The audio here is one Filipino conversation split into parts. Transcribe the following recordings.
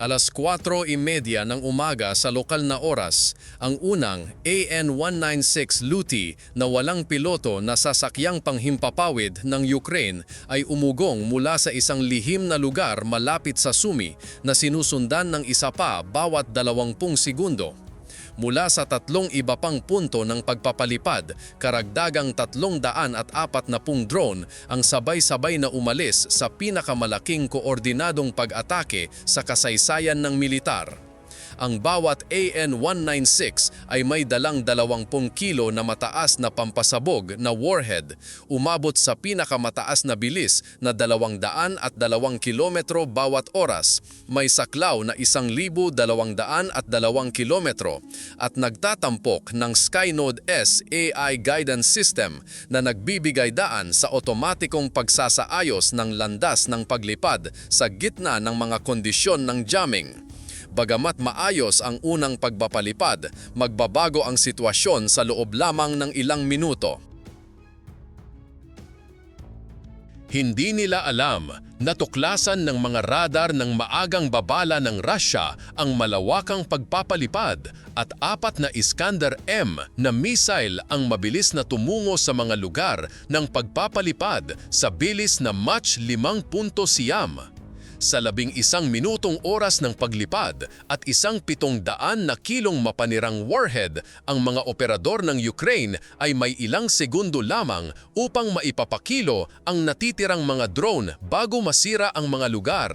Alas 4.30 ng umaga sa lokal na oras, ang unang AN-196 Luti na walang piloto na sasakyang panghimpapawid ng Ukraine ay umugong mula sa isang lihim na lugar malapit sa Sumi na sinusundan ng isa pa bawat 20 segundo. Mula sa tatlong iba pang punto ng pagpapalipad, karagdagang tatlong daan at apat na pung drone ang sabay-sabay na umalis sa pinakamalaking koordinadong pag-atake sa kasaysayan ng militar. Ang bawat AN-196 ay may dalang 20 kilo na mataas na pampasabog na warhead, umabot sa pinakamataas na bilis na 200 at 2 kilometro bawat oras, may saklaw na 1,200 at 2 kilometro, at nagtatampok ng Skynode S AI Guidance System na nagbibigay daan sa otomatikong pagsasaayos ng landas ng paglipad sa gitna ng mga kondisyon ng jamming. Bagamat maayos ang unang pagpapalipad, magbabago ang sitwasyon sa loob lamang ng ilang minuto. Hindi nila alam na tuklasan ng mga radar ng maagang babala ng Russia ang malawakang pagpapalipad at apat na Iskander-M na missile ang mabilis na tumungo sa mga lugar ng pagpapalipad sa bilis na Mach 5.0 siyam sa labing isang minutong oras ng paglipad at isang pitong daan na kilong mapanirang warhead, ang mga operador ng Ukraine ay may ilang segundo lamang upang maipapakilo ang natitirang mga drone bago masira ang mga lugar.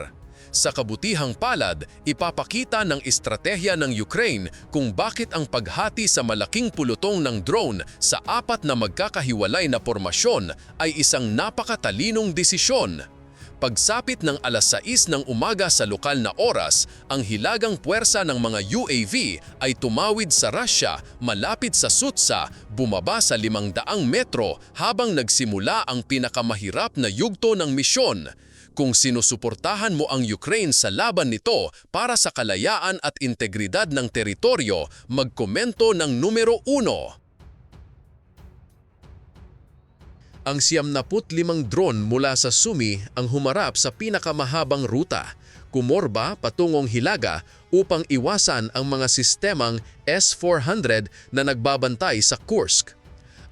Sa kabutihang palad, ipapakita ng estratehiya ng Ukraine kung bakit ang paghati sa malaking pulutong ng drone sa apat na magkakahiwalay na pormasyon ay isang napakatalinong desisyon. Pagsapit ng alas 6 ng umaga sa lokal na oras, ang hilagang puwersa ng mga UAV ay tumawid sa Russia malapit sa Sutsa, bumaba sa 500 metro habang nagsimula ang pinakamahirap na yugto ng misyon. Kung sinusuportahan mo ang Ukraine sa laban nito para sa kalayaan at integridad ng teritoryo, magkomento ng numero 1. Ang 75 drone mula sa Sumi ang humarap sa pinakamahabang ruta, kumorba patungong Hilaga upang iwasan ang mga sistemang S-400 na nagbabantay sa Kursk.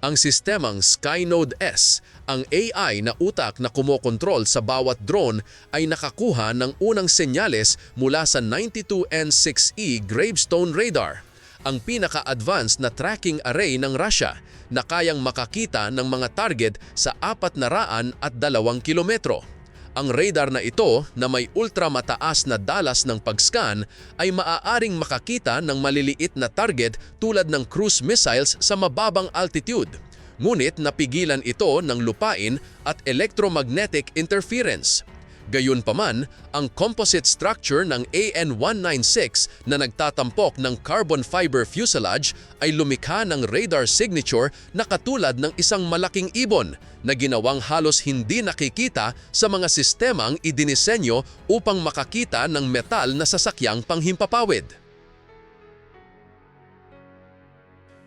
Ang sistemang Skynode S, ang AI na utak na kumokontrol sa bawat drone ay nakakuha ng unang senyales mula sa 92N6E Gravestone radar ang pinaka-advanced na tracking array ng Russia na kayang makakita ng mga target sa 400 at 2 kilometro. Ang radar na ito na may ultramataas na dalas ng pag-scan ay maaaring makakita ng maliliit na target tulad ng cruise missiles sa mababang altitude. Ngunit napigilan ito ng lupain at electromagnetic interference. Gayunpaman, ang composite structure ng AN-196 na nagtatampok ng carbon fiber fuselage ay lumikha ng radar signature na katulad ng isang malaking ibon na ginawang halos hindi nakikita sa mga sistemang idinisenyo upang makakita ng metal na sasakyang panghimpapawid.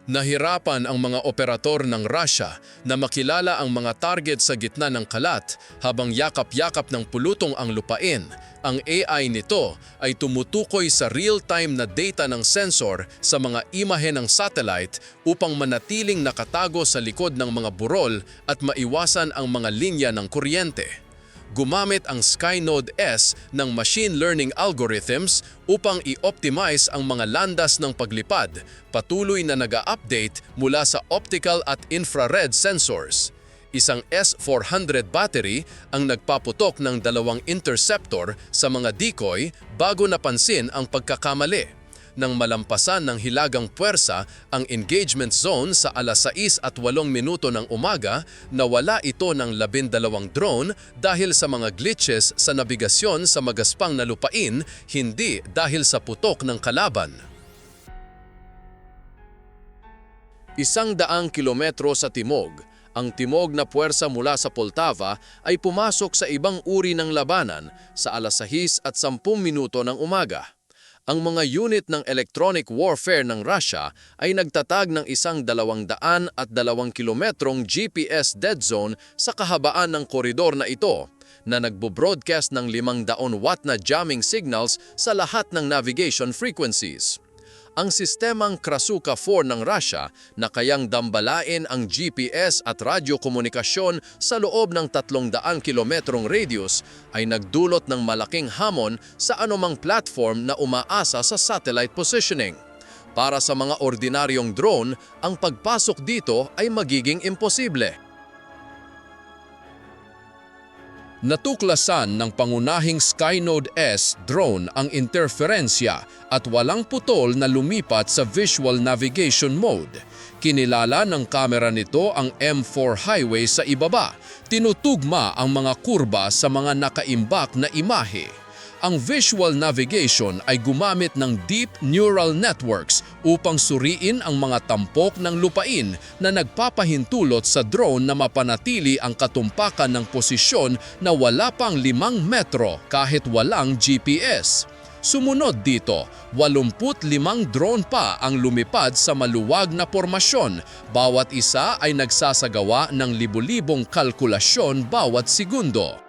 Nahirapan ang mga operator ng Russia na makilala ang mga target sa gitna ng kalat habang yakap-yakap ng pulutong ang lupain. Ang AI nito ay tumutukoy sa real-time na data ng sensor sa mga imahe ng satellite upang manatiling nakatago sa likod ng mga burol at maiwasan ang mga linya ng kuryente gumamit ang Skynode S ng machine learning algorithms upang i-optimize ang mga landas ng paglipad, patuloy na nag-update mula sa optical at infrared sensors. Isang S400 battery ang nagpaputok ng dalawang interceptor sa mga decoy bago napansin ang pagkakamali nang malampasan ng hilagang puwersa ang engagement zone sa alas 6 at 8 minuto ng umaga, nawala ito ng 12 drone dahil sa mga glitches sa nabigasyon sa magaspang na lupain, hindi dahil sa putok ng kalaban. Isang daang kilometro sa timog, ang timog na puwersa mula sa Poltava ay pumasok sa ibang uri ng labanan sa alas 6 at 10 minuto ng umaga. Ang mga unit ng electronic warfare ng Russia ay nagtatag ng isang dalawang daan at dalawang kilometrong GPS dead zone sa kahabaan ng koridor na ito na nagbo-broadcast ng 500 watt na jamming signals sa lahat ng navigation frequencies. Ang sistemang Krasuka 4 ng Russia na kayang dambalain ang GPS at radyokomunikasyon sa loob ng 300 kilometrong radius ay nagdulot ng malaking hamon sa anumang platform na umaasa sa satellite positioning. Para sa mga ordinaryong drone, ang pagpasok dito ay magiging imposible. Natuklasan ng pangunahing Skynode S drone ang interferensya at walang putol na lumipat sa visual navigation mode. Kinilala ng kamera nito ang M4 highway sa ibaba. Tinutugma ang mga kurba sa mga nakaimbak na imahe. Ang visual navigation ay gumamit ng deep neural networks upang suriin ang mga tampok ng lupain na nagpapahintulot sa drone na mapanatili ang katumpakan ng posisyon na wala pang limang metro kahit walang GPS. Sumunod dito, 85 drone pa ang lumipad sa maluwag na pormasyon. Bawat isa ay nagsasagawa ng libu-libong kalkulasyon bawat segundo.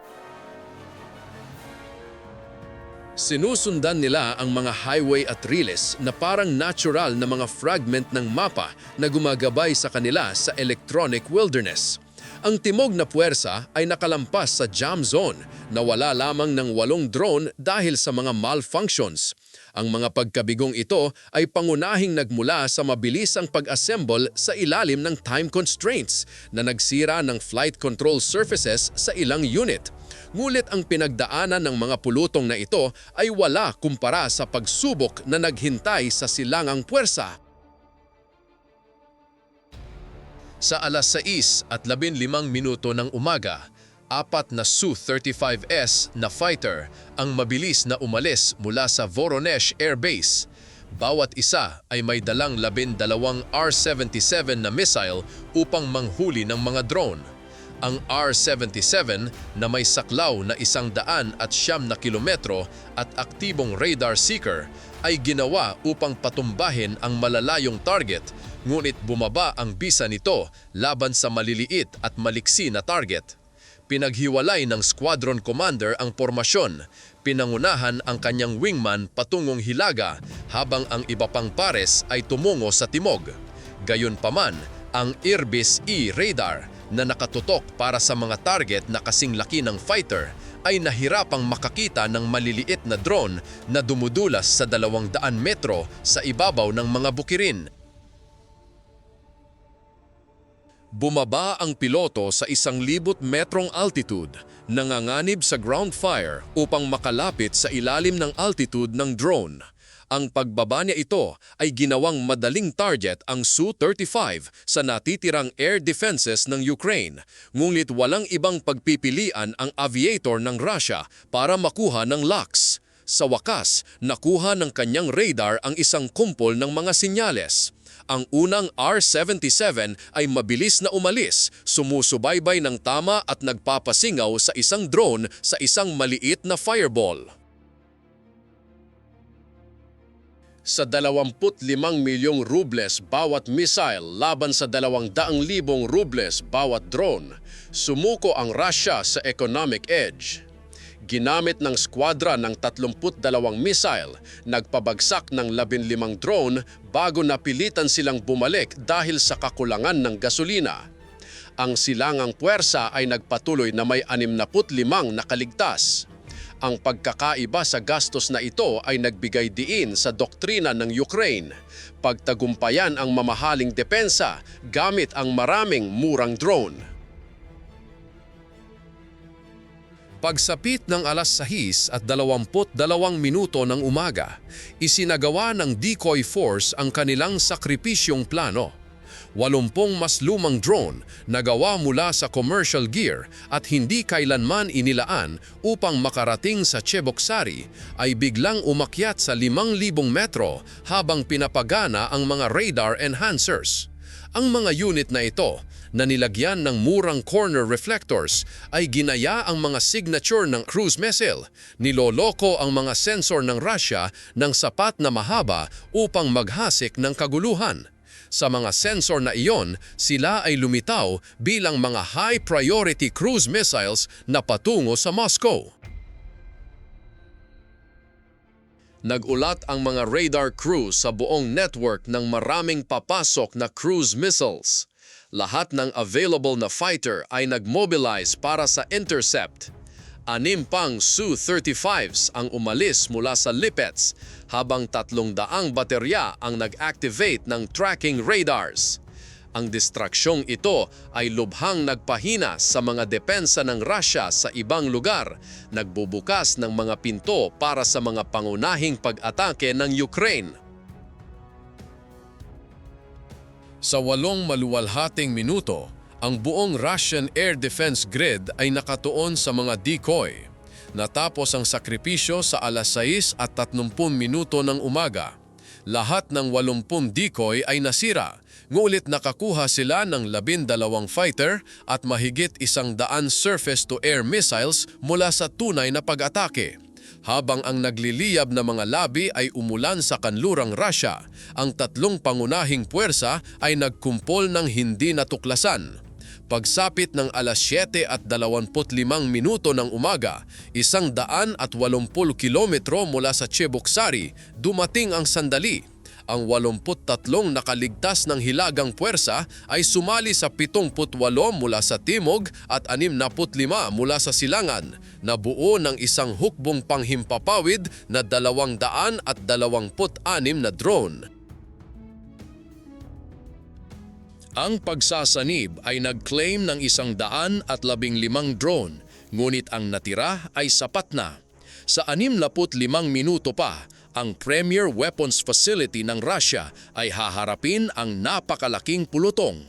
Sinusundan nila ang mga highway at riles na parang natural na mga fragment ng mapa na gumagabay sa kanila sa electronic wilderness. Ang timog na puwersa ay nakalampas sa jam zone na wala lamang ng walong drone dahil sa mga malfunctions. Ang mga pagkabigong ito ay pangunahing nagmula sa mabilisang pag-assemble sa ilalim ng time constraints na nagsira ng flight control surfaces sa ilang unit. Ngulit ang pinagdaanan ng mga pulutong na ito ay wala kumpara sa pagsubok na naghintay sa silangang puwersa. Sa alas 6 at 15 minuto ng umaga, apat na Su-35S na fighter ang mabilis na umalis mula sa Voronezh Air Base. Bawat isa ay may dalang labindalawang R-77 na missile upang manghuli ng mga drone. Ang R-77 na may saklaw na isang daan at siyam na kilometro at aktibong radar seeker ay ginawa upang patumbahin ang malalayong target ngunit bumaba ang bisa nito laban sa maliliit at maliksi na target. Pinaghiwalay ng squadron commander ang pormasyon. Pinangunahan ang kanyang wingman patungong Hilaga habang ang iba pang pares ay tumungo sa timog. Gayunpaman, ang Irbis E radar na nakatutok para sa mga target na kasing laki ng fighter ay nahirapang makakita ng maliliit na drone na dumudulas sa 200 metro sa ibabaw ng mga bukirin. Bumaba ang piloto sa isang libot metrong altitude, nanganganib sa ground fire upang makalapit sa ilalim ng altitude ng drone. Ang pagbaba niya ito ay ginawang madaling target ang Su-35 sa natitirang air defenses ng Ukraine, ngunit walang ibang pagpipilian ang aviator ng Russia para makuha ng LAX. Sa wakas, nakuha ng kanyang radar ang isang kumpol ng mga sinyales. Ang unang R-77 ay mabilis na umalis, sumusubaybay ng tama at nagpapasingaw sa isang drone sa isang maliit na fireball. Sa 25 milyong rubles bawat missile laban sa 200,000 rubles bawat drone, sumuko ang Russia sa economic edge. Ginamit ng skwadra ng 32 missile, nagpabagsak ng 15 drone bago napilitan silang bumalik dahil sa kakulangan ng gasolina. Ang silangang puwersa ay nagpatuloy na may 65 nakaligtas. Ang pagkakaiba sa gastos na ito ay nagbigay diin sa doktrina ng Ukraine. Pagtagumpayan ang mamahaling depensa gamit ang maraming murang drone. Pagsapit ng alas 6 at 22 minuto ng umaga, isinagawa ng decoy force ang kanilang sakripisyong plano. Walumpong mas lumang drone na gawa mula sa commercial gear at hindi kailanman inilaan upang makarating sa Cheboksary ay biglang umakyat sa 5,000 metro habang pinapagana ang mga radar enhancers. Ang mga unit na ito na nilagyan ng murang corner reflectors ay ginaya ang mga signature ng cruise missile. Niloloko ang mga sensor ng Russia ng sapat na mahaba upang maghasik ng kaguluhan. Sa mga sensor na iyon, sila ay lumitaw bilang mga high-priority cruise missiles na patungo sa Moscow. Nagulat ang mga radar crew sa buong network ng maraming papasok na cruise missiles. Lahat ng available na fighter ay nagmobilize para sa intercept. Anim pang Su-35s ang umalis mula sa Lipets habang tatlong daang baterya ang nag-activate ng tracking radars. Ang distraksyong ito ay lubhang nagpahina sa mga depensa ng Russia sa ibang lugar, nagbubukas ng mga pinto para sa mga pangunahing pag-atake ng Ukraine. Sa walong maluwalhating minuto, ang buong Russian air defense grid ay nakatuon sa mga decoy. Natapos ang sakripisyo sa alas 6 at 30 minuto ng umaga. Lahat ng 80 decoy ay nasira, ngulit nakakuha sila ng 12 fighter at mahigit isang daan surface-to-air missiles mula sa tunay na pag-atake. Habang ang nagliliyab na mga labi ay umulan sa kanlurang Russia, ang tatlong pangunahing puwersa ay nagkumpol ng hindi natuklasan. Pagsapit ng alas 7 at 25 minuto ng umaga, isang daan at 80 kilometro mula sa Cheboksary, dumating ang sandali. Ang 83 nakaligtas ng hilagang puwersa ay sumali sa 78 mula sa timog at 65 mula sa silangan, na buo ng isang hukbong panghimpapawid na 226 na drone. Ang pagsasanib ay nag-claim ng isang daan at labing limang drone, ngunit ang natira ay sapat na. Sa 65 minuto pa, ang Premier Weapons Facility ng Russia ay haharapin ang napakalaking pulutong.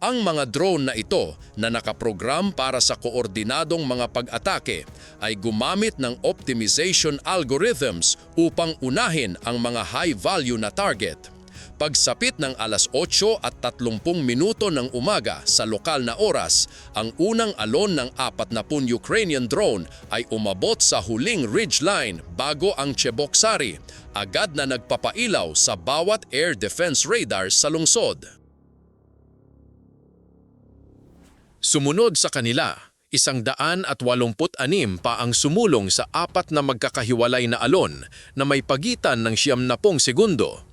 Ang mga drone na ito na nakaprogram para sa koordinadong mga pag-atake ay gumamit ng optimization algorithms upang unahin ang mga high-value na target. Pagsapit ng alas 8 at 30 minuto ng umaga sa lokal na oras, ang unang alon ng 40 Ukrainian drone ay umabot sa huling ridgeline bago ang Cheboksary, agad na nagpapailaw sa bawat air defense radar sa lungsod. Sumunod sa kanila, isang daan at walumput anim pa ang sumulong sa apat na magkakahiwalay na alon na may pagitan ng siyam na pong segundo.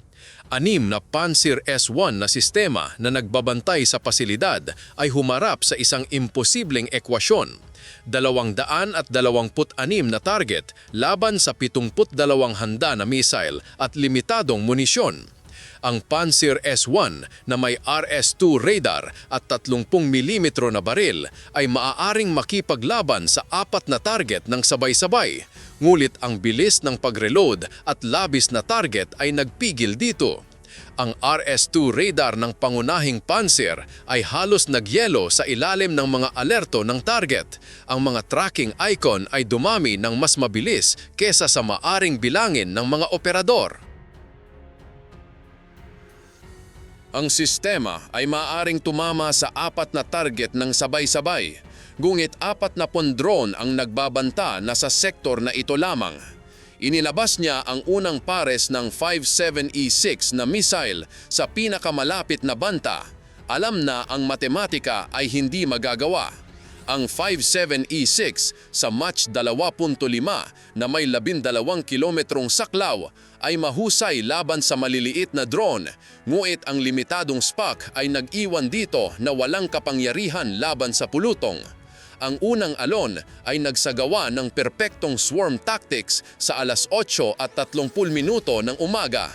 Anim na Panzer S-1 na sistema na nagbabantay sa pasilidad ay humarap sa isang imposibleng ekwasyon. Dalawang daan at dalawamput anim na target laban sa pitumput dalawang handa na missile at limitadong munisyon ang Panzer S-1 na may RS-2 radar at 30 mm na baril ay maaaring makipaglaban sa apat na target ng sabay-sabay. Ngulit ang bilis ng pag-reload at labis na target ay nagpigil dito. Ang RS-2 radar ng pangunahing Panzer ay halos nagyelo sa ilalim ng mga alerto ng target. Ang mga tracking icon ay dumami ng mas mabilis kesa sa maaring bilangin ng mga operador. Ang sistema ay maaaring tumama sa apat na target ng sabay-sabay, gungit apat na drone ang nagbabanta na sa sektor na ito lamang. Inilabas niya ang unang pares ng 57E6 na missile sa pinakamalapit na banta. Alam na ang matematika ay hindi magagawa. Ang 57E6 sa Mach 2.5 na may 12 kilometrong saklaw ay mahusay laban sa maliliit na drone, nguit ang limitadong SPAC ay nag-iwan dito na walang kapangyarihan laban sa pulutong. Ang unang alon ay nagsagawa ng perpektong swarm tactics sa alas 8 at 30 minuto ng umaga.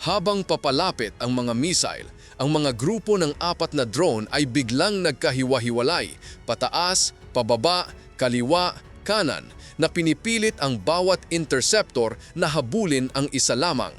Habang papalapit ang mga missile, ang mga grupo ng apat na drone ay biglang nagkahiwa-hiwalay, pataas, pababa, kaliwa, kanan, na pinipilit ang bawat interceptor na habulin ang isa lamang.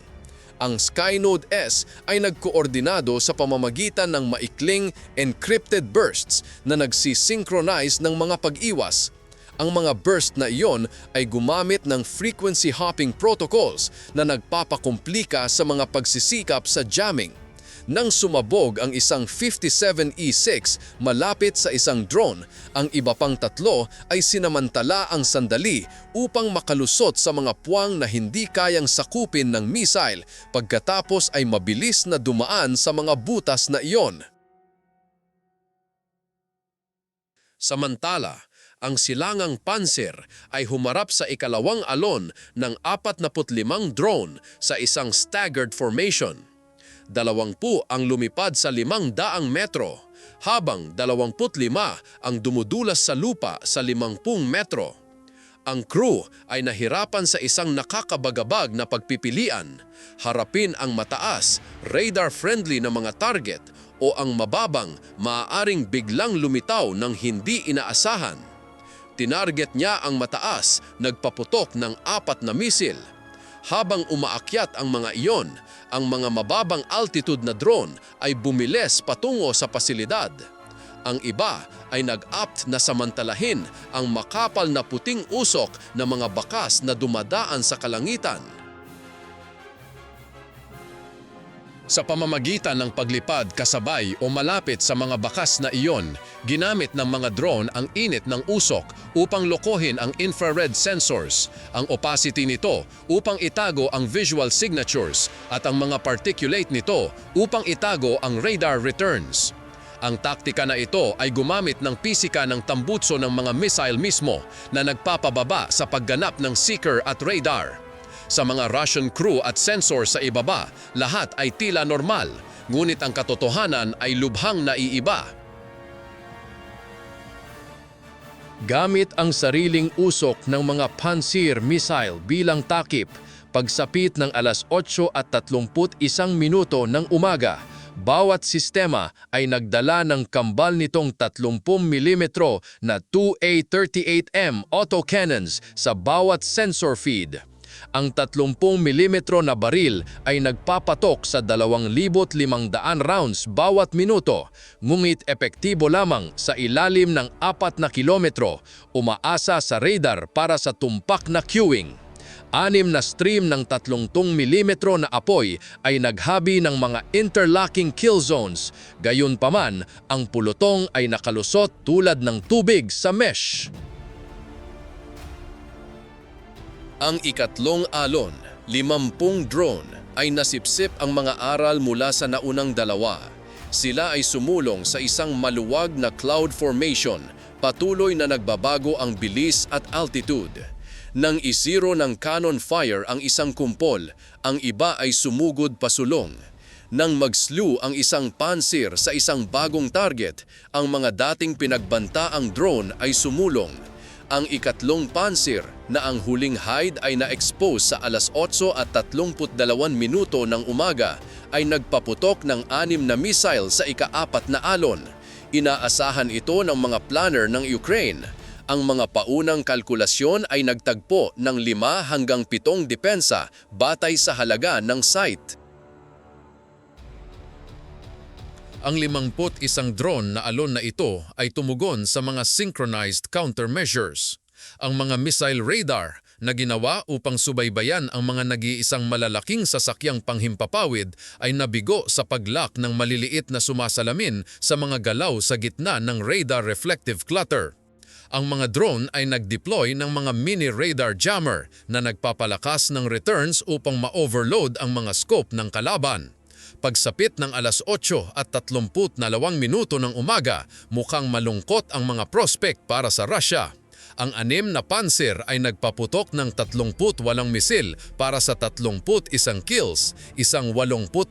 Ang Skynode S ay nagkoordinado sa pamamagitan ng maikling encrypted bursts na nagsisynchronize ng mga pag-iwas. Ang mga burst na iyon ay gumamit ng frequency hopping protocols na nagpapakomplika sa mga pagsisikap sa jamming Nang sumabog ang isang 57E6 malapit sa isang drone, ang iba pang tatlo ay sinamantala ang sandali upang makalusot sa mga puwang na hindi kayang sakupin ng missile pagkatapos ay mabilis na dumaan sa mga butas na iyon. Samantala, ang silangang Panzer ay humarap sa ikalawang alon ng 45 drone sa isang staggered formation. Dalawangpu ang lumipad sa limang daang metro, habang 25 ang dumudulas sa lupa sa 50 metro. Ang crew ay nahirapan sa isang nakakabagabag na pagpipilian, harapin ang mataas, radar-friendly na mga target o ang mababang, maaaring biglang lumitaw ng hindi inaasahan. Tinarget niya ang mataas, nagpaputok ng apat na misil. Habang umaakyat ang mga iyon, ang mga mababang altitude na drone ay bumiles patungo sa pasilidad. Ang iba ay nag-opt na samantalahin ang makapal na puting usok na mga bakas na dumadaan sa kalangitan. Sa pamamagitan ng paglipad kasabay o malapit sa mga bakas na iyon, ginamit ng mga drone ang init ng usok upang lokohin ang infrared sensors, ang opacity nito upang itago ang visual signatures at ang mga particulate nito upang itago ang radar returns. Ang taktika na ito ay gumamit ng pisika ng tambutso ng mga missile mismo na nagpapababa sa pagganap ng seeker at radar. Sa mga Russian crew at sensor sa ibaba, lahat ay tila normal, ngunit ang katotohanan ay lubhang naiiba. Gamit ang sariling usok ng mga Pansir missile bilang takip, pagsapit ng alas 8 at 31 minuto ng umaga, bawat sistema ay nagdala ng kambal nitong 30 mm na 2A38M autocannons sa bawat sensor feed. Ang 30 mm na baril ay nagpapatok sa 2,500 rounds bawat minuto, ngunit epektibo lamang sa ilalim ng 4 na kilometro, umaasa sa radar para sa tumpak na queuing. Anim na stream ng 30 mm na apoy ay naghabi ng mga interlocking kill zones. Gayunpaman, ang pulutong ay nakalusot tulad ng tubig sa mesh. Ang ikatlong alon, limampung drone, ay nasipsip ang mga aral mula sa naunang dalawa. Sila ay sumulong sa isang maluwag na cloud formation, patuloy na nagbabago ang bilis at altitude. Nang isiro ng cannon fire ang isang kumpol, ang iba ay sumugod pasulong. Nang mag-slew ang isang pansir sa isang bagong target, ang mga dating pinagbanta ang drone ay sumulong ang ikatlong pansir na ang huling hide ay na-expose sa alas 8 at 32 minuto ng umaga ay nagpaputok ng anim na missile sa ikaapat na alon. Inaasahan ito ng mga planner ng Ukraine. Ang mga paunang kalkulasyon ay nagtagpo ng 5 hanggang 7 depensa batay sa halaga ng site. Ang 51 drone na alon na ito ay tumugon sa mga synchronized countermeasures. Ang mga missile radar na ginawa upang subaybayan ang mga nag-iisang malalaking sasakyang panghimpapawid ay nabigo sa paglak ng maliliit na sumasalamin sa mga galaw sa gitna ng radar reflective clutter. Ang mga drone ay nag-deploy ng mga mini radar jammer na nagpapalakas ng returns upang ma-overload ang mga scope ng kalaban. Pagsapit ng alas 8 at 32 minuto ng umaga, mukhang malungkot ang mga prospect para sa Russia. Ang anim na panser ay nagpaputok ng 38 misil para sa 31 kills, isang 82%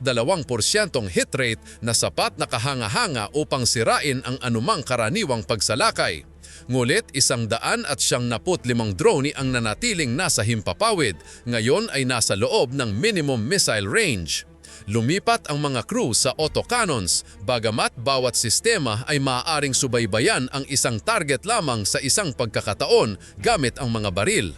hit rate na sapat na kahanga-hanga upang sirain ang anumang karaniwang pagsalakay. Ngulit isang daan at siyang naput limang drone ang nanatiling nasa himpapawid, ngayon ay nasa loob ng minimum missile range. Lumipat ang mga crew sa autocannons, bagamat bawat sistema ay maaaring subaybayan ang isang target lamang sa isang pagkakataon gamit ang mga baril.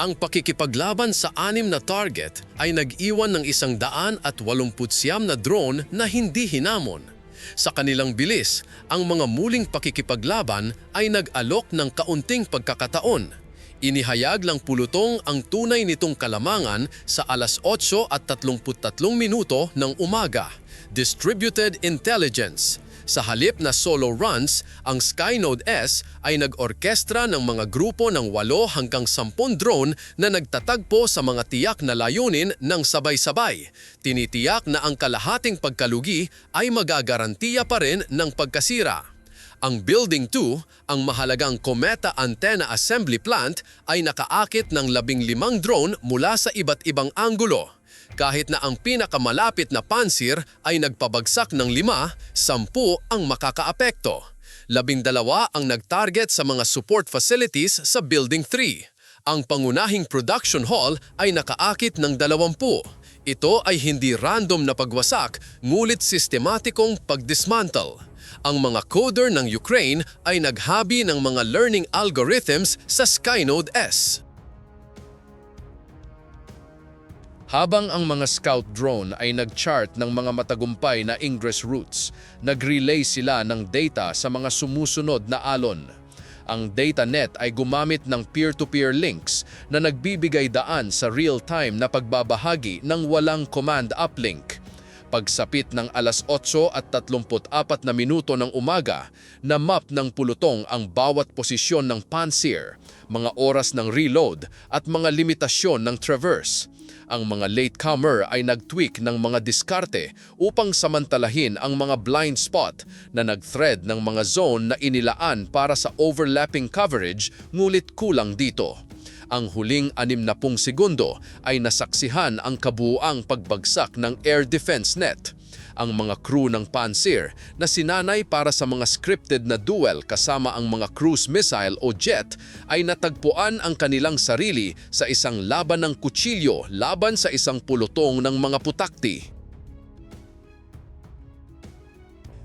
Ang pakikipaglaban sa anim na target ay nag-iwan ng isang daan at walumputsyam na drone na hindi hinamon. Sa kanilang bilis, ang mga muling pakikipaglaban ay nag-alok ng kaunting pagkakataon Inihayag lang pulutong ang tunay nitong kalamangan sa alas 8 at 33 minuto ng umaga. Distributed Intelligence. Sa halip na solo runs, ang Skynode S ay nag-orkestra ng mga grupo ng 8 hanggang 10 drone na nagtatagpo sa mga tiyak na layunin ng sabay-sabay. Tinitiyak na ang kalahating pagkalugi ay magagarantiya pa rin ng pagkasira. Ang Building 2, ang mahalagang Cometa Antenna Assembly Plant ay nakaakit ng labing limang drone mula sa iba't ibang anggulo. Kahit na ang pinakamalapit na pansir ay nagpabagsak ng lima, sampu ang makakaapekto. Labing dalawa ang nagtarget sa mga support facilities sa Building 3. Ang pangunahing production hall ay nakaakit ng dalawampu. Ito ay hindi random na pagwasak, ngulit sistematikong pagdismantle ang mga coder ng Ukraine ay naghabi ng mga learning algorithms sa Skynode S. Habang ang mga scout drone ay nag-chart ng mga matagumpay na ingress routes, nag-relay sila ng data sa mga sumusunod na alon. Ang DataNet ay gumamit ng peer-to-peer links na nagbibigay daan sa real-time na pagbabahagi ng walang command uplink pagsapit ng alas 8 at 34 na minuto ng umaga na map ng pulutong ang bawat posisyon ng Pantsir, mga oras ng reload at mga limitasyon ng traverse. Ang mga latecomer ay nag-tweak ng mga diskarte upang samantalahin ang mga blind spot na nag-thread ng mga zone na inilaan para sa overlapping coverage ngulit kulang dito. Ang huling 60 segundo ay nasaksihan ang kabuuang pagbagsak ng air defense net. Ang mga crew ng Pantsir na sinanay para sa mga scripted na duel kasama ang mga cruise missile o jet ay natagpuan ang kanilang sarili sa isang laban ng kutsilyo laban sa isang pulutong ng mga putakti.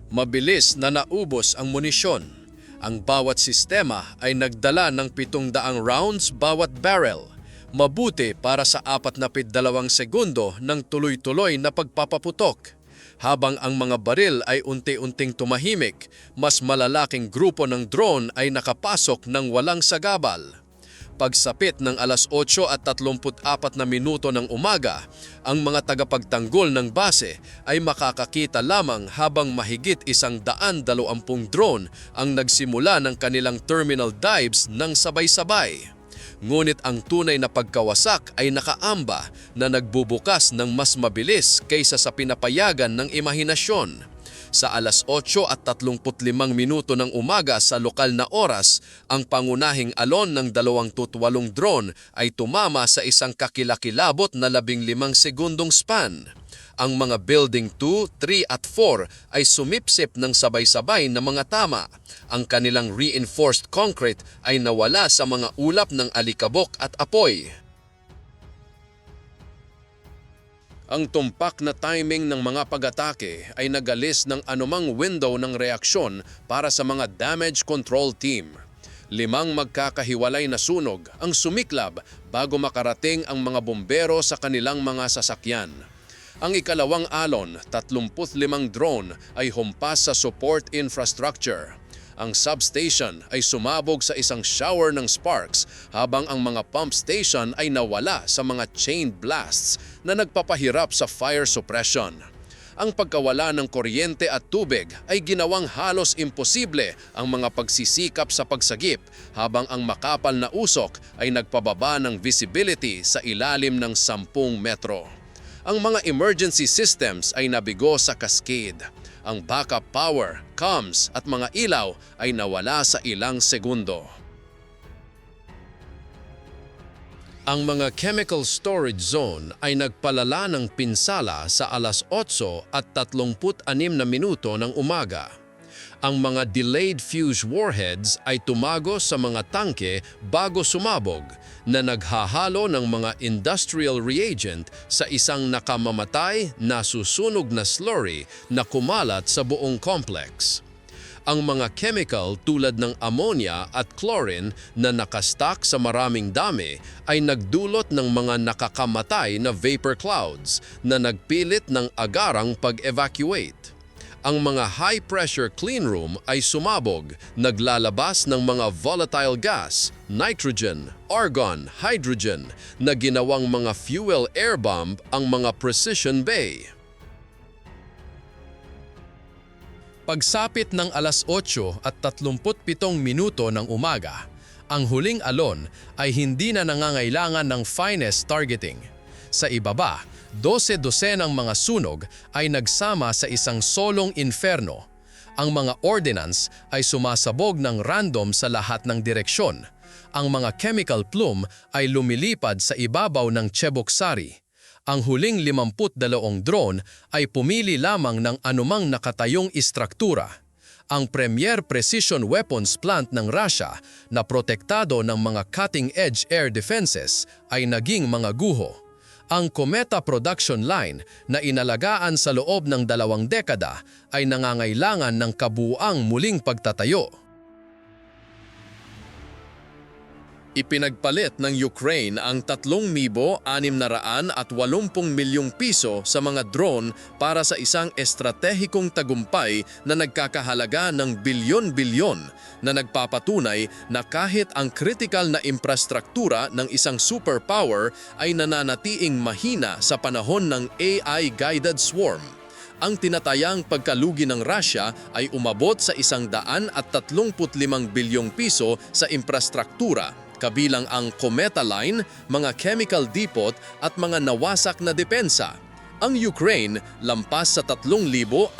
Mabilis na naubos ang munisyon ang bawat sistema ay nagdala ng 700 rounds bawat barrel. Mabuti para sa 42 segundo ng tuloy-tuloy na pagpapaputok. Habang ang mga baril ay unti-unting tumahimik, mas malalaking grupo ng drone ay nakapasok ng walang sagabal. Pagsapit ng alas 8 at 34 na minuto ng umaga, ang mga tagapagtanggol ng base ay makakakita lamang habang mahigit isang daan dalawampung drone ang nagsimula ng kanilang terminal dives ng sabay-sabay. Ngunit ang tunay na pagkawasak ay nakaamba na nagbubukas ng mas mabilis kaysa sa pinapayagan ng imahinasyon. Sa alas 8 at 35 minuto ng umaga sa lokal na oras, ang pangunahing alon ng 28 drone ay tumama sa isang kakilakilabot na 15 segundong span. Ang mga Building 2, 3 at 4 ay sumipsip ng sabay-sabay na mga tama. Ang kanilang reinforced concrete ay nawala sa mga ulap ng alikabok at apoy. Ang tumpak na timing ng mga pag-atake ay nagalis ng anumang window ng reaksyon para sa mga damage control team. Limang magkakahiwalay na sunog ang sumiklab bago makarating ang mga bombero sa kanilang mga sasakyan. Ang ikalawang alon, 35 drone ay humpas sa support infrastructure ang substation ay sumabog sa isang shower ng sparks habang ang mga pump station ay nawala sa mga chain blasts na nagpapahirap sa fire suppression. Ang pagkawala ng kuryente at tubig ay ginawang halos imposible ang mga pagsisikap sa pagsagip habang ang makapal na usok ay nagpababa ng visibility sa ilalim ng 10 metro. Ang mga emergency systems ay nabigo sa cascade ang backup power, comms at mga ilaw ay nawala sa ilang segundo. Ang mga chemical storage zone ay nagpalala ng pinsala sa alas 8 at 36 na minuto ng umaga. Ang mga delayed fuse warheads ay tumago sa mga tangke bago sumabog na naghahalo ng mga industrial reagent sa isang nakamamatay na susunog na slurry na kumalat sa buong complex. Ang mga chemical tulad ng ammonia at chlorine na nakastock sa maraming dami ay nagdulot ng mga nakakamatay na vapor clouds na nagpilit ng agarang pag-evacuate. Ang mga high-pressure clean room ay sumabog, naglalabas ng mga volatile gas, nitrogen, argon, hydrogen, na ginawang mga fuel air bomb ang mga Precision Bay. Pagsapit ng alas 8 at 37 minuto ng umaga, ang huling alon ay hindi na nangangailangan ng finest targeting. Sa ibaba, 12 dosenang mga sunog ay nagsama sa isang solong inferno. Ang mga ordnance ay sumasabog ng random sa lahat ng direksyon. Ang mga chemical plume ay lumilipad sa ibabaw ng Cheboksari. Ang huling 52 drone ay pumili lamang ng anumang nakatayong istruktura. Ang Premier Precision Weapons Plant ng Russia na protektado ng mga cutting-edge air defenses ay naging mga guho. Ang Cometa Production Line na inalagaan sa loob ng dalawang dekada ay nangangailangan ng kabuang muling pagtatayo. Ipinagpalit ng Ukraine ang 3,680 milyong piso sa mga drone para sa isang estratehikong tagumpay na nagkakahalaga ng bilyon-bilyon na nagpapatunay na kahit ang critical na infrastruktura ng isang superpower ay nananatiing mahina sa panahon ng AI-guided swarm. Ang tinatayang pagkalugi ng Russia ay umabot sa isang daan at 35 bilyong piso sa infrastruktura, kabilang ang Cometa Line, mga chemical depot at mga nawasak na depensa. Ang Ukraine lampas sa 3,680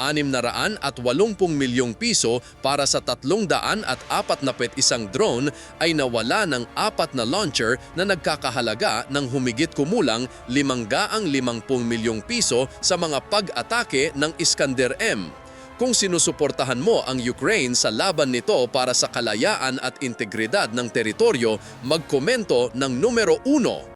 milyong piso para sa 341 drone ay nawala ng apat na launcher na nagkakahalaga ng humigit kumulang 550 milyong piso sa mga pag-atake ng Iskander-M. Kung sinusuportahan mo ang Ukraine sa laban nito para sa kalayaan at integridad ng teritoryo, magkomento ng numero 1.